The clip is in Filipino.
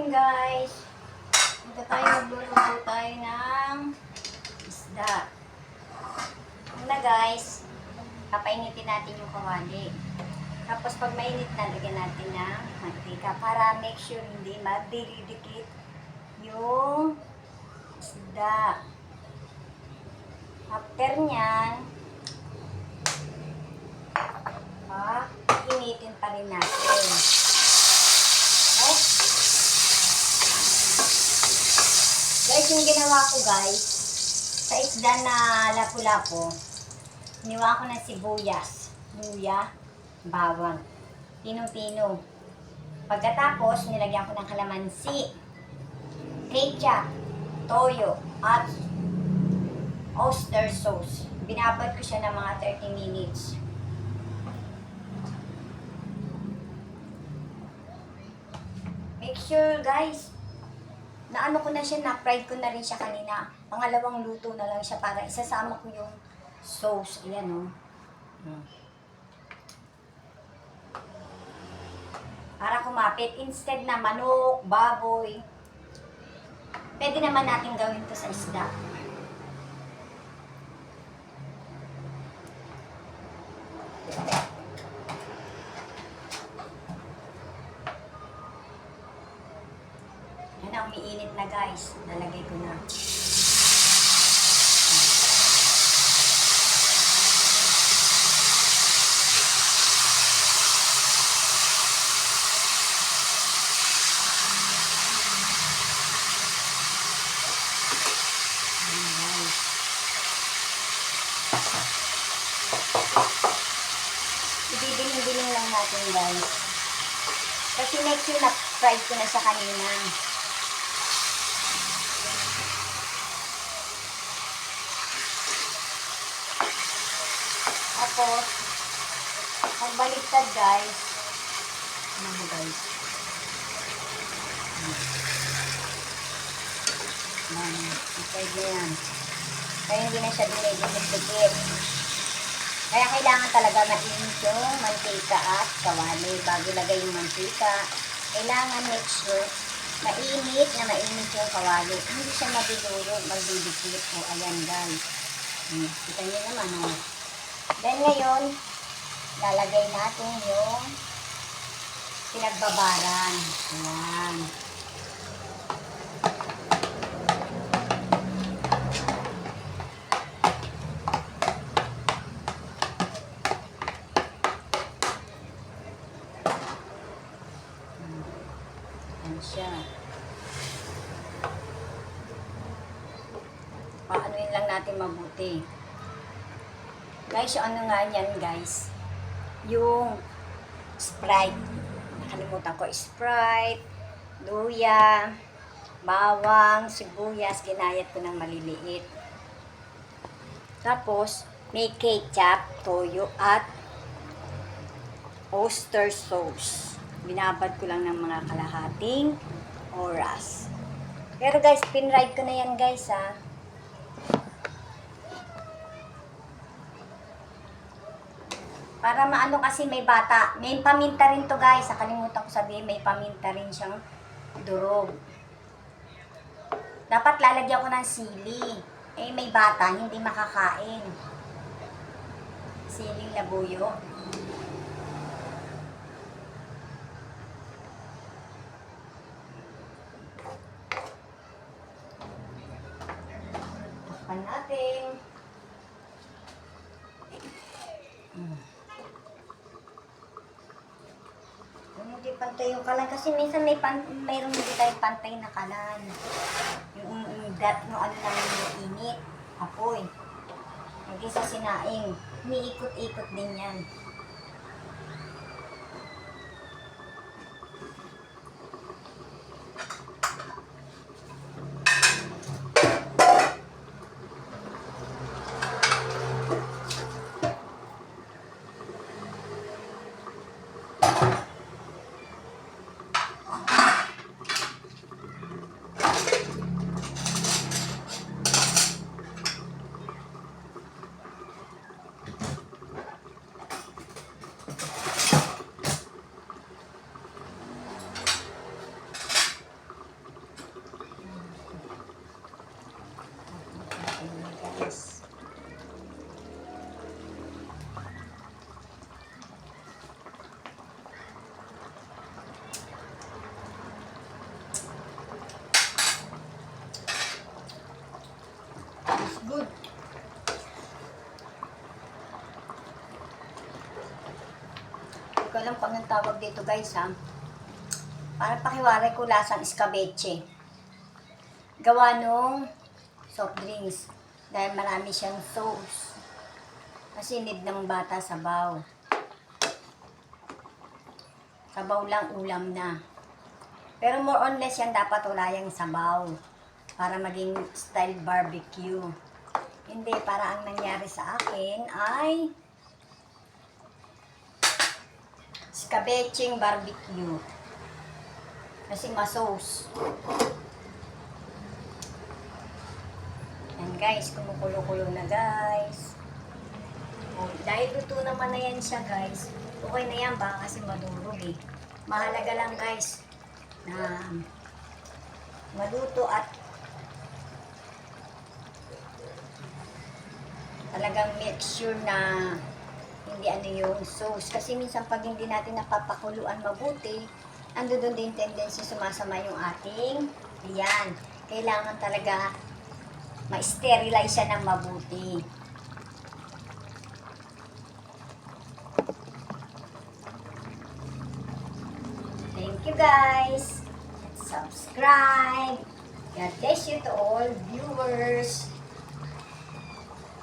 morning guys. Ito tayo magluluto tayo ng isda. Una guys, papainitin natin yung kawali. Tapos pag mainit na, lagyan natin ng mantika para make sure hindi madidikit yung isda. After nyan, ha, initin pa rin natin. Oh. Guys, yung ginawa ko guys, sa isda na lapu-lapu, iniwa ko ng sibuyas, luya, bawang, pinong-pino. Pagkatapos, nilagyan ko ng kalamansi, ketchup, toyo, at oyster sauce. Binabad ko siya ng mga 30 minutes. Make sure guys, na ano ko na siya, na-fried ko na rin siya kanina. Pangalawang luto na lang siya para isasama ko yung sauce. Ayan o. Oh. Para kumapit. Instead na manok, baboy, pwede naman natin gawin to sa isda. Na, umiinit na guys. Nalagay ko na. Ibibiling-biling lang natin guys. Kasi make sure na fried ko na siya kanina. Tapos, pag baliktad guys, ano mo guys? Yan, pwede yan. Kaya hindi na siya dinidikit-dikit. Kaya kailangan talaga mainit yung mantika at kawali bago lagay yung mantika. Kailangan make sure mainit na mainit yung kawali. Hindi siya madudurog, magdidikit. O, ayan guys. Hmm, Kita niyo naman, oh. Then ngayon, lalagay natin yung pinagbabaran. Ayan. Ayan siya. Paanoin lang natin mabuti. Guys, yung ano nga yan, guys? Yung Sprite. Nakalimutan ko, Sprite, luya, bawang, sibuyas, ginayat ko ng maliliit. Tapos, may ketchup, toyo, at oyster sauce. Binabad ko lang ng mga kalahating oras. Pero guys, pinride ko na yan guys ha. Para maano kasi may bata. May paminta rin to guys. Nakalimutan ko sabihin, may paminta rin siyang durog. Dapat lalagyan ko ng sili. Eh, may bata, hindi makakain. Siling labuyo. Takpan natin. Hmm. Kung pantay yung kalan, kasi minsan may pan, mayroon hindi tayo pantay na kalan. Yung, yung dat no ano lang yung init, apoy. Hindi sa sinaing, umiikot-ikot din yan. Ko alam kung anong tawag dito guys ha. Para pakiwaray ko lasang escabeche. Gawa nung soft drinks. Dahil marami siyang sauce. Kasi need ng bata sabaw. Sabaw lang ulam na. Pero more on less yan dapat wala yung sabaw. Para maging style barbecue. Hindi, para ang nangyari sa akin ay scabeching barbecue. Kasi masauce. Yan guys, kumukulo-kulo na guys. Oh, dahil luto naman na yan siya guys, okay na yan baka kasi madurog eh. Mahalaga lang guys na maluto at talagang make sure na hindi ano yung sauce. Kasi minsan pag hindi natin napapakuluan mabuti, ando doon din tendency sumasama yung ating yan. Kailangan talaga ma-sterilize siya ng mabuti. Thank you guys. Subscribe. God bless you to all viewers.